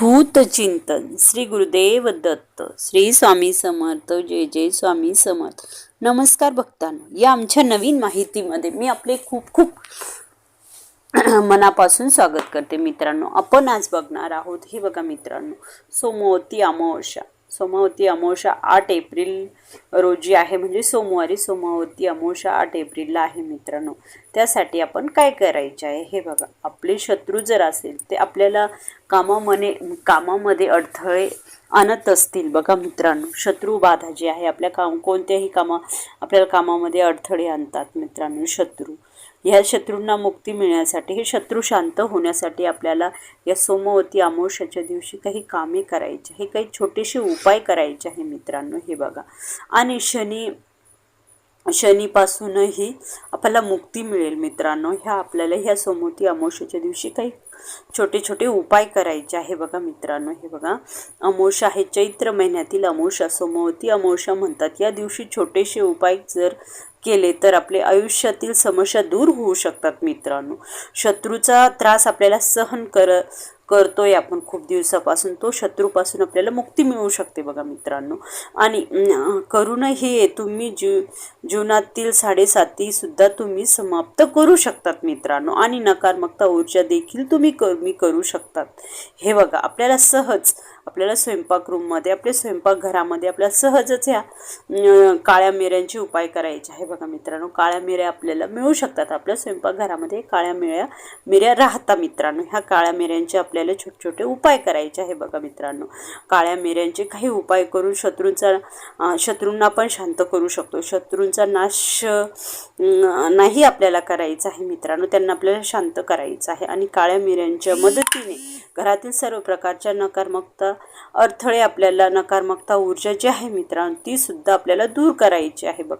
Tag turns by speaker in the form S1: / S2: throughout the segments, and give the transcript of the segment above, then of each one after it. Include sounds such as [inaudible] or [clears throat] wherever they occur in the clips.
S1: अवधूत चिंतन श्री गुरुदेव दत्त श्री स्वामी समर्थ जय जय स्वामी समर्थ. नमस्कार भक्तांनो. या आमच्या नवीन माहितीमध्ये मी आपले खूप खूप [clears throat] मनापासून स्वागत करते मित्रांनो. आपण आज बघणार आहोत हे बघा मित्रांनो सोमवती अमावस्या. सोमावती अमावस्या आठ एप्रिल रोजी आहे. म्हणजे सोमवारी सोमावती अमावस्या आठ एप्रिलला आहे मित्रांनो. त्यासाठी आपण काय करायचे आहे? हे बघा. आपले शत्रू जर असेल ते आपल्याला कामामध्ये कामामध्ये अडथळे आणत असतील. बघा मित्रांनो शत्रू बाधा जी आहे आपल्या काम कोणत्याही कामा आपल्याला कामामध्ये अडथळे आणतात मित्रांनो शत्रू. ह्या शत्रूंना मुक्ती मिळण्यासाठी हे शत्रू शांत होण्यासाठी आपल्याला या सोमवती अमावस्याच्या दिवशी काही कामे करायची हे काही छोटेसे उपाय करायचे आहे मित्रांनो हे बघा. आणि शनी शनीपासूनही आपल्याला मुक्ती मिळेल मित्रांनो. ह्या आपल्याला ह्या सोमवती अमावस्याच्या दिवशी काही छोटे छोटे उपाय करायचे आहे बघा मित्रांनो हे बघा. अमोषा आहे चैत्र महिन्यातील अमोषा सोमवती अमोषा म्हणतात. या दिवशी छोटेसे उपाय जर केले तर आपले आयुष्यातील समस्या दूर होऊ शकतात मित्रांनो. शत्रूचा त्रास आपल्याला सहन कर करतोय आपण खूप दिवसापासून तो शत्रूपासून आपल्याला मुक्ती मिळू शकते बघा मित्रांनो. आणि करूनही तुम्ही जीव जीवनातील साडेसातीसुद्धा तुम्ही समाप्त करू शकतात मित्रांनो. आणि नकारात्मकता ऊर्जा देखील तुम्ही कमी करू शकतात. हे बघा आपल्याला सहज आपल्याला स्वयंपाक रूममध्ये आपल्या स्वयंपाकघरामध्ये आपल्याला सहजच ह्या काळ्या मिऱ्यांचे उपाय करायचे आहे बघा मित्रांनो. काळ्या मिऱ्या आपल्याला मिळू शकतात. आपल्या स्वयंपाकघरामध्ये काळ्या मिऱ्या मिऱ्या राहता मित्रांनो. ह्या काळ्या मिऱ्यांच्या आपल्याला छोटे छोटे उपाय करायचे आहे बघा मित्रांनो. काळ्या मिऱ्यांचे काही उपाय करून शत्रूंचा शत्रूंना पण शांत करू शकतो. शत्रूंचा नाश नाही आपल्याला करायचा आहे मित्रांनो. त्यांना आपल्याला शांत करायचं आहे. आणि काळ्या मिऱ्यांच्या मदतीने घरातील सर्व प्रकारच्या नकारात्मकता अडथळे आपल्याला नकारात्मकता ऊर्जा जी आहे मित्रांनो ती सुद्धा आपल्याला दूर करायची आहे बघ.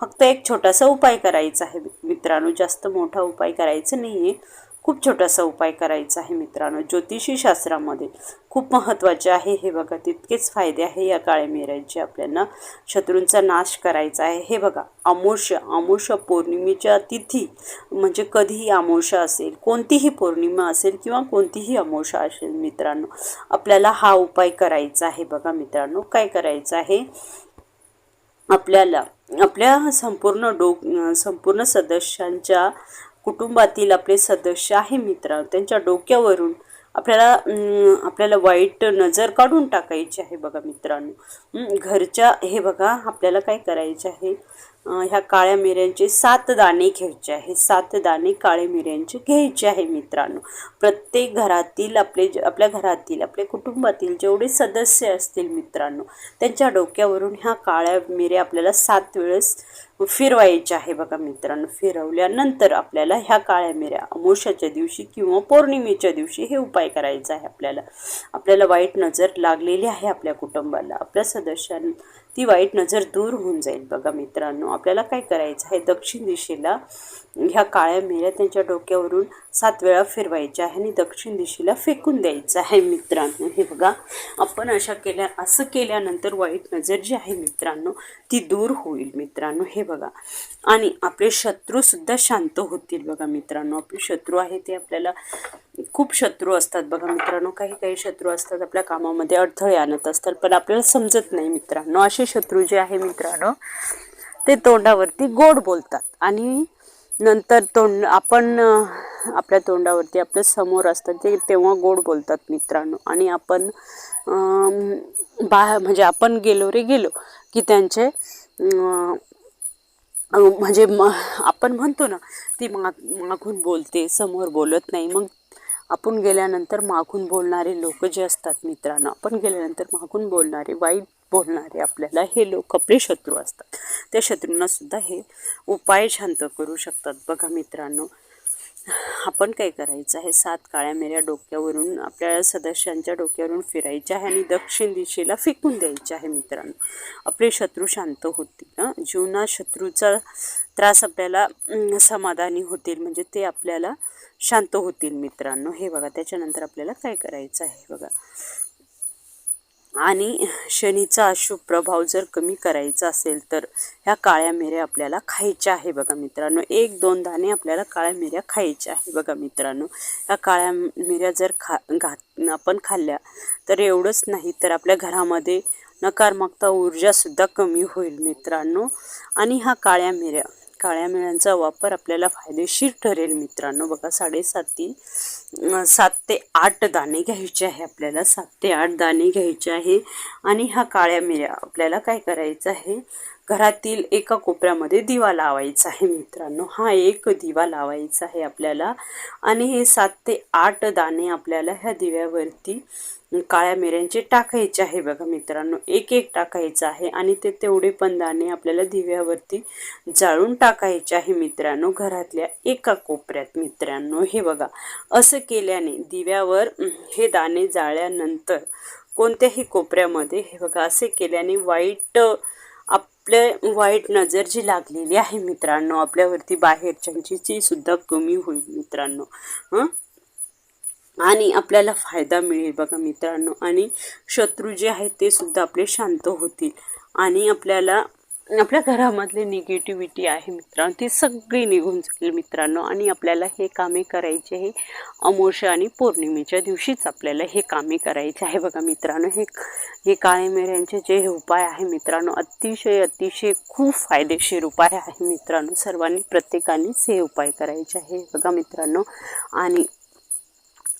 S1: फक्त एक छोटासा उपाय करायचा आहे मित्रांनो. जास्त मोठा उपाय करायचा नाही आहे खूप छोटासा उपाय करायचा आहे मित्रांनो. ज्योतिषी शास्त्रामध्ये खूप महत्त्वाचे आहे. हे बघा तितकेच फायदे आहे या काळ्या आपल्याला. शत्रूंचा नाश करायचा आहे. हे बघा अमोशा अमोशा पौर्णिमेच्या तिथी म्हणजे कधीही अमोशा असेल कोणतीही पौर्णिमा असेल किंवा कोणतीही अमोशा असेल मित्रांनो आपल्याला हा उपाय करायचा आहे. बघा मित्रांनो काय करायचं आहे? आपल्याला आपल्या संपूर्ण डो संपूर्ण सदस्यांच्या कुटुंबातील आपले सदस्य आहे मित्र. त्यांच्या डोक्यावरून आपल्याला आपल्याला वाईट नजर काढून टाकायची आहे बघा मित्रांनो. घरच्या हे बघा आपल्याला काय करायचे आहे? ह्या काळ्या मिऱ्यांचे सात दाणे घ्यायचे आहे. सात दाणे काळ्या मिऱ्यांचे घ्यायचे आहे मित्रांनो. प्रत्येक घरातील आपले आपल्या घरातील आपल्या कुटुंबातील जेवढे सदस्य असतील मित्रांनो त्यांच्या डोक्यावरून ह्या काळ्या मिऱ्या आपल्याला सात वेळेस फिरवायचे आहे बघा मित्रांनो. फिरवल्यानंतर आपल्याला ह्या काळ्या मिऱ्या अमोशाच्या दिवशी किंवा पौर्णिमेच्या दिवशी हे उपाय करायचा आहे आपल्याला. आपल्याला वाईट नजर लागलेली आहे आपल्या कुटुंबाला. आपल्या सदस्यांना ती वाईट नजर दूर होऊन जाईल. बघा मित्रांनो आपल्याला काय करायचं आहे? दक्षिण दिशेला ह्या काळ्या मिऱ्या त्यांच्या डोक्यावरून सात वेळा फिरवायचे आहे आणि दक्षिण दिशेला फेकून द्यायचं आहे मित्रांनो. हे बघा आपण अशा केल्या असं केल्यानंतर वाईट नजर जी आहे मित्रांनो ती दूर होईल मित्रांनो. हे बघा आणि आपले शत्रूसुद्धा शांत होतील बघा मित्रांनो. आपले शत्रू आहे ते आपल्याला खूप शत्रू असतात बघा मित्रांनो. काही काही शत्रू असतात आपल्या कामामध्ये अडथळे आणत असतात पण आपल्याला समजत नाही मित्रांनो. असे शत्रू जे आहे मित्रांनो ते तोंडावरती गोड बोलतात. आणि नंतर तोंड आपण आपल्या तोंडावरती आपल्यासमोर असतात ते तेव्हा गोड बोलतात मित्रांनो. आणि आपण बा म्हणजे आपण गेलो रे गेलो की त्यांचे म्हणजे म आपण म्हणतो ना ती माग मागून बोलते समोर बोलत नाही. मग आपण गेल्यानंतर मागून बोलणारे लोक जे असतात मित्रांनो आपण गेल्यानंतर मागून बोलणारे वाईट बोलणारे आपल्याला हे लोक आपले शत्रू असतात. त्या शत्रूंना सुद्धा हे उपाय शांत करू शकतात. बघा मित्रांनो आपण काय करायचं? आहे सात काळ्या मेऱ्या डोक्यावरून आपल्या सदस्यांच्या डोक्यावरून फिरायच्या आहे आणि दक्षिण दिशेला फेकून द्यायचे आहे मित्रांनो. आपले शत्रू शांत होतील जीवनात शत्रूचा त्रास आपल्याला समाधानी होतील म्हणजे ते आपल्याला शांत होतील मित्रांनो. हे बघा त्याच्यानंतर आपल्याला काय करायचं आहे? बघा. आणि शनीचा अशुभ प्रभाव जर कमी करायचा असेल तर ह्या काळ्या मिऱ्या आपल्याला खायच्या आहे बघा मित्रांनो. एक दोन दाणे आपल्याला काळ्या मिऱ्या खायच्या आहे बघा मित्रांनो. ह्या काळ्या मिऱ्या जर खा घात आपण खाल्ल्या तर एवढंच नाही तर आपल्या घरामध्ये नकारात्मकता ऊर्जासुद्धा कमी होईल मित्रांनो. आणि ह्या काळ्या मिऱ्या काळ्या मिळ्यांचा वापर आपल्याला फायदेशीर ठरेल मित्रांनो. बघा साडेसाती सात ते आठ दाणे घ्यायचे आहे आपल्याला. सात ते आठ दाणे घ्यायचे आहे. आणि ह्या काळ्या मिऱ्या आपल्याला काय करायचं आहे? घरातील एका कोपऱ्यामध्ये दिवा लावायचा आहे मित्रांनो. हा एक दिवा लावायचा आहे आपल्याला. आणि हे सात ते आठ दाणे आपल्याला ह्या दिव्यावरती काळ्या मिऱ्यांचे टाकायचे आहे बघा मित्रांनो. एक एक टाकायचं आहे आणि ते तेवढे पण दाणे आपल्याला दिव्यावरती जाळून टाकायचे आहे मित्रांनो घरातल्या एका कोपऱ्यात. मित्रांनो हे बघा असं केल्याने दिव्यावर हे दाणे जाळल्यानंतर कोणत्याही कोपऱ्यामध्ये हे बघा असे केल्याने वाईट आपल्या वाईट नजर जी लागलेली आहे मित्रांनो आपल्यावरती बाहेरच्यांची ती सुद्धा कमी होईल मित्रांनो. हं? आणि आपल्याला फायदा मिळेल बघा मित्रांनो. आणि शत्रू जे आहेत ते सुद्धा आपले शांत होतील. आणि आपल्याला आपल्या घरामधले निगेटिव्हिटी आहे मित्रांनो ती सगळी निघून जाईल मित्रांनो. आणि आपल्याला हे कामे करायचे हे अमोशा आणि पौर्णिमेच्या दिवशीच आपल्याला हे कामे करायचे आहे बघा मित्रांनो. हे हे काळे मिऱ्यांचे जे उपाय आहे मित्रांनो अतिशय अतिशय खूप फायदेशीर उपाय आहे मित्रांनो. सर्वांनी प्रत्येकानेच हे उपाय करायचे आहे बघा मित्रांनो. आणि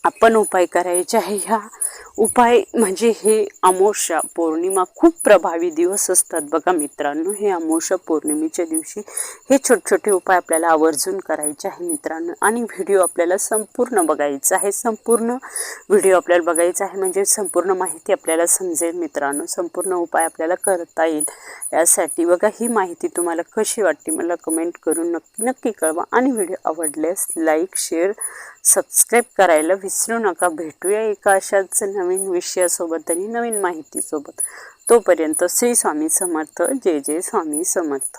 S1: आपण उपाय करायचे आहे. ह्या उपाय म्हणजे हे अमावस्या पौर्णिमा खूप प्रभावी दिवस असतात बघा मित्रांनो. हे अमावस्या पौर्णिमेच्या दिवशी हे छोटे छोटे उपाय आपल्याला आवर्जून करायचे आहे मित्रांनो. आणि व्हिडिओ आपल्याला संपूर्ण बघायचा आहे. संपूर्ण व्हिडिओ आपल्याला बघायचा आहे म्हणजे संपूर्ण माहिती आपल्याला समजेल मित्रांनो. संपूर्ण उपाय आपल्याला करता येईल. यासाठी बघा ही माहिती तुम्हाला कशी वाटते मला कमेंट करून नक्की नक्की कळवा. आणि व्हिडिओ आवडल्यास लाईक शेअर सबस्क्राईब करायला विसरू नका. भेटूया एका अशाच नवीन विषयासोबत आणि नवीन माहितीसोबत. तोपर्यंत श्री स्वामी समर्थ. जय जय स्वामी समर्थ.